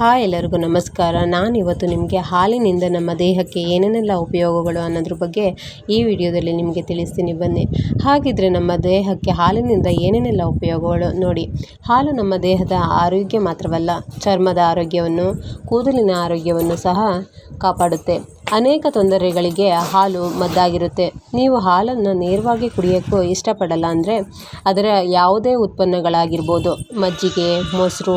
Hi ಎಲ್ಲರಿಗೂ ನಮಸ್ಕಾರ. ನಾನು ಇವತ್ತು ನಿಮಗೆ ಹಾಲಿನಿಂದ ನಮ್ಮ ದೇಹಕ್ಕೆ ಏನೇನೆಲ್ಲ ಉಪಯೋಗಗಳು ಅನ್ನೋದ್ರ ಬಗ್ಗೆ ಈ ವಿಡಿಯೋದಲ್ಲಿ ನಿಮಗೆ ತಿಳಿಸ್ತೀನಿ. ಬನ್ನಿ. ಹಾಗಿದ್ರೆ ನಮ್ಮ ದೇಹಕ್ಕೆ ಹಾಲಿನಿಂದ ಏನೇನೆಲ್ಲ ಉಪಯೋಗಗಳು ನೋಡಿ. ಹಾಲು ನಮ್ಮ ದೇಹದ ಆರೋಗ್ಯ ಮಾತ್ರವಲ್ಲ, ಚರ್ಮದ ಆರೋಗ್ಯವನ್ನು, ಕೂದಲಿನ ಆರೋಗ್ಯವನ್ನು ಸಹ ಕಾಪಾಡುತ್ತೆ. ಅನೇಕ ತೊಂದರೆಗಳಿಗೆ ಹಾಲು ಮದ್ದಾಗಿರುತ್ತೆ. ನೀವು ಹಾಲನ್ನು ನೇರವಾಗಿ ಕುಡಿಯೋಕ್ಕೂ ಇಷ್ಟಪಡಲ್ಲ ಅಂದರೆ ಅದರ ಯಾವುದೇ ಉತ್ಪನ್ನಗಳಾಗಿರ್ಬೋದು, ಮಜ್ಜಿಗೆ, ಮೊಸರು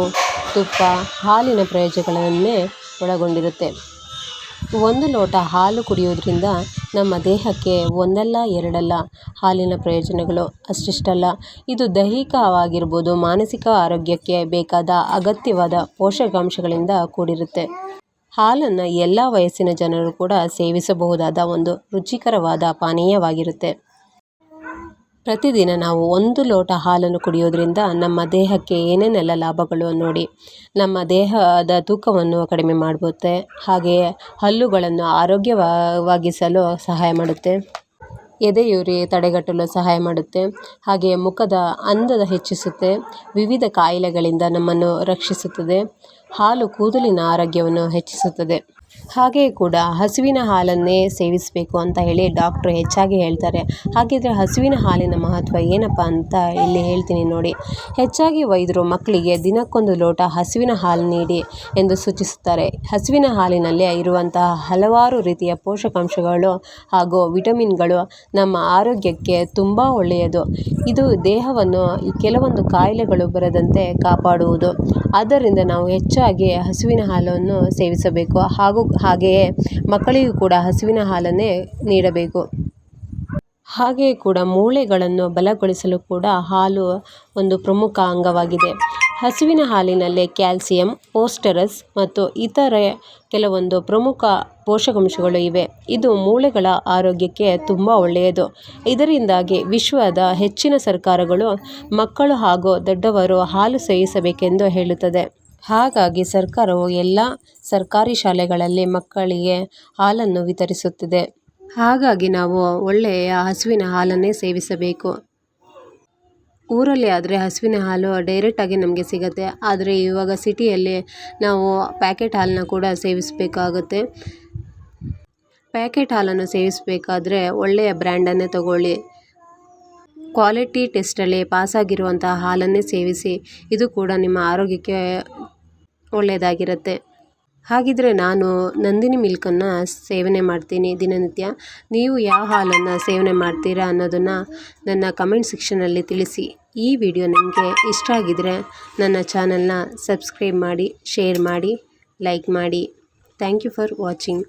ತುಪ್ಪ, ಹಾಲಿನ ಪ್ರಯೋಜನಗಳನ್ನೇ ಒಳಗೊಂಡಿರುತ್ತೆ. ಒಂದು ಲೋಟ ಹಾಲು ಕುಡಿಯೋದ್ರಿಂದ ನಮ್ಮ ದೇಹಕ್ಕೆ ಒಂದಲ್ಲ, ಎರಡಲ್ಲ ಹಾಲಿನ ಪ್ರಯೋಜನಗಳು ಅಷ್ಟಿಷ್ಟಲ್ಲ. ಇದು ದೈಹಿಕವಾಗಿರ್ಬೋದು, ಮಾನಸಿಕ ಆರೋಗ್ಯಕ್ಕೆ ಬೇಕಾದ ಅಗತ್ಯವಾದ ಪೋಷಕಾಂಶಗಳಿಂದ ಕೂಡಿರುತ್ತೆ. ಹಾಲನ್ನು ಎಲ್ಲ ವಯಸ್ಸಿನ ಜನರು ಕೂಡ ಸೇವಿಸಬಹುದಾದ ಒಂದು ರುಚಿಕರವಾದ ಪಾನೀಯವಾಗಿರುತ್ತೆ. ಪ್ರತಿದಿನ ನಾವು ಒಂದು ಲೋಟ ಹಾಲನ್ನು ಕುಡಿಯೋದ್ರಿಂದ ನಮ್ಮ ದೇಹಕ್ಕೆ ಏನೇನೆಲ್ಲ ಲಾಭಗಳು ನೋಡಿ ನಮ್ಮ ದೇಹದ ತೂಕವನ್ನು ಕಡಿಮೆ ಮಾಡುತ್ತೆ ಹಾಗೆಯೇ ಹಲ್ಲುಗಳನ್ನು ಆರೋಗ್ಯವಾಗಿಸಲು ಸಹಾಯ ಮಾಡುತ್ತೆ, ಎದೆಯುರಿ ತಡೆಗಟ್ಟಲು ಸಹಾಯ ಮಾಡುತ್ತೆ ಹಾಗೆಯೇ ಮುಖದ ಅಂದದ ಹೆಚ್ಚಿಸುತ್ತೆ, ವಿವಿಧ ಕಾಯಿಲೆಗಳಿಂದ ನಮ್ಮನ್ನು ರಕ್ಷಿಸುತ್ತದೆ, ಹಾಲು ಕೂದಲಿನ ಆರೋಗ್ಯವನ್ನು ಹೆಚ್ಚಿಸುತ್ತದೆ. ಹಾಗೆಯೇ ಕೂಡ ಹಸುವಿನ ಹಾಲನ್ನೇ ಸೇವಿಸಬೇಕು ಅಂತ ಹೇಳಿ ಡಾಕ್ಟ್ರು ಹೆಚ್ಚಾಗಿ ಹೇಳ್ತಾರೆ. ಹಾಗಿದ್ದರೆ ಹಸುವಿನ ಹಾಲಿನ ಮಹತ್ವ ಏನಪ್ಪ ಅಂತ ಇಲ್ಲಿ ಹೇಳ್ತೀನಿ ನೋಡಿ. ಹೆಚ್ಚಾಗಿ ವೈದ್ಯರು ಮಕ್ಕಳಿಗೆ ದಿನಕ್ಕೊಂದು ಲೋಟ ಹಸುವಿನ ಹಾಲು ನೀಡಿ ಎಂದು ಸೂಚಿಸುತ್ತಾರೆ. ಹಸುವಿನ ಹಾಲಿನಲ್ಲಿ ಇರುವಂತಹ ಹಲವಾರು ರೀತಿಯ ಪೋಷಕಾಂಶಗಳು ಹಾಗೂ ವಿಟಮಿನ್ಗಳು ನಮ್ಮ ಆರೋಗ್ಯಕ್ಕೆ ತುಂಬ ಒಳ್ಳೆಯದು. ಇದು ದೇಹವನ್ನು ಕೆಲವೊಂದು ಕಾಯಿಲೆಗಳು ಬರದಂತೆ ಕಾಪಾಡುವುದು. ಆದ್ದರಿಂದ ನಾವು ಹೆಚ್ಚಾಗಿ ಹಸುವಿನ ಹಾಲನ್ನು ಸೇವಿಸಬೇಕು ಹಾಗೂ ಹಾಗೆಯೇ ಮಕ್ಕಳಿಗೂ ಕೂಡ ಹಸುವಿನ ಹಾಲನ್ನೇ ನೀಡಬೇಕು. ಹಾಗೆಯೇ ಕೂಡ ಮೂಳೆಗಳನ್ನು ಬಲಗೊಳಿಸಲು ಕೂಡ ಹಾಲು ಒಂದು ಪ್ರಮುಖ ಅಂಗವಾಗಿದೆ. ಹಸುವಿನ ಹಾಲಿನಲ್ಲಿ ಕ್ಯಾಲ್ಸಿಯಂ ಪೋಸ್ಟರಸ್ ಮತ್ತು ಇತರೆ ಕೆಲವೊಂದು ಪ್ರಮುಖ ಪೋಷಕಾಂಶಗಳು ಇವೆ. ಇದು ಮೂಳೆಗಳ ಆರೋಗ್ಯಕ್ಕೆ ತುಂಬ ಒಳ್ಳೆಯದು. ಇದರಿಂದಾಗಿ ವಿಶ್ವದ ಹೆಚ್ಚಿನ ಸರ್ಕಾರಗಳು ಮಕ್ಕಳು ಹಾಗೂ ದೊಡ್ಡವರು ಹಾಲು ಸೇವಿಸಬೇಕೆಂದು ಹೇಳುತ್ತದೆ. ಹಾಗಾಗಿ ಸರ್ಕಾರವು ಎಲ್ಲ ಸರ್ಕಾರಿ ಶಾಲೆಗಳಲ್ಲಿ ಮಕ್ಕಳಿಗೆ ಹಾಲನ್ನು ವಿತರಿಸುತ್ತಿದೆ. ಹಾಗಾಗಿ ನಾವು ಒಳ್ಳೆಯ ಹಸುವಿನ ಹಾಲನ್ನೇ ಸೇವಿಸಬೇಕು. ಊರಲ್ಲಿ ಆದರೆ ಹಸುವಿನ ಹಾಲು ಡೈರೆಕ್ಟಾಗಿ ನಮಗೆ ಸಿಗುತ್ತೆ. ಆದರೆ ಇವಾಗ ಸಿಟಿಯಲ್ಲಿ ನಾವು ಪ್ಯಾಕೆಟ್ ಹಾಲನ್ನ ಕೂಡ ಸೇವಿಸಬೇಕಾಗುತ್ತೆ. ಪ್ಯಾಕೆಟ್ ಹಾಲನ್ನು ಸೇವಿಸಬೇಕಾದ್ರೆ ಒಳ್ಳೆಯ ಬ್ರ್ಯಾಂಡನ್ನೇ ತಗೊಳ್ಳಿ. ಕ್ವಾಲಿಟಿ ಟೆಸ್ಟಲ್ಲಿ ಪಾಸಾಗಿರುವಂತಹ ಹಾಲನ್ನೇ ಸೇವಿಸಿ. ಇದು ಕೂಡ ನಿಮ್ಮ ಆರೋಗ್ಯಕ್ಕೆ ಒಳ್ಳೆಯದಾಗಿರುತ್ತೆ. ಹಾಗಿದ್ರೆ ನಾನು ನಂದಿನಿ ಮಿಲ್ಕನ್ನು ಸೇವನೆ ಮಾಡ್ತೀನಿ ದಿನನಿತ್ಯ. ನೀವು ಯಾವ ಹಾಲನ್ನು ಸೇವನೆ ಮಾಡ್ತೀರಾ ಅನ್ನೋದನ್ನು ನನ್ನ ಕಮೆಂಟ್ ಸೆಕ್ಷನಲ್ಲಿ ತಿಳಿಸಿ. ಈ ವಿಡಿಯೋ ನಿಮಗೆ ಇಷ್ಟ ಆಗಿದರೆ ನನ್ನ ಚಾನಲ್ನ ಸಬ್ಸ್ಕ್ರೈಬ್ ಮಾಡಿ, ಶೇರ್ ಮಾಡಿ, ಲೈಕ್ ಮಾಡಿ. Thank you for watching.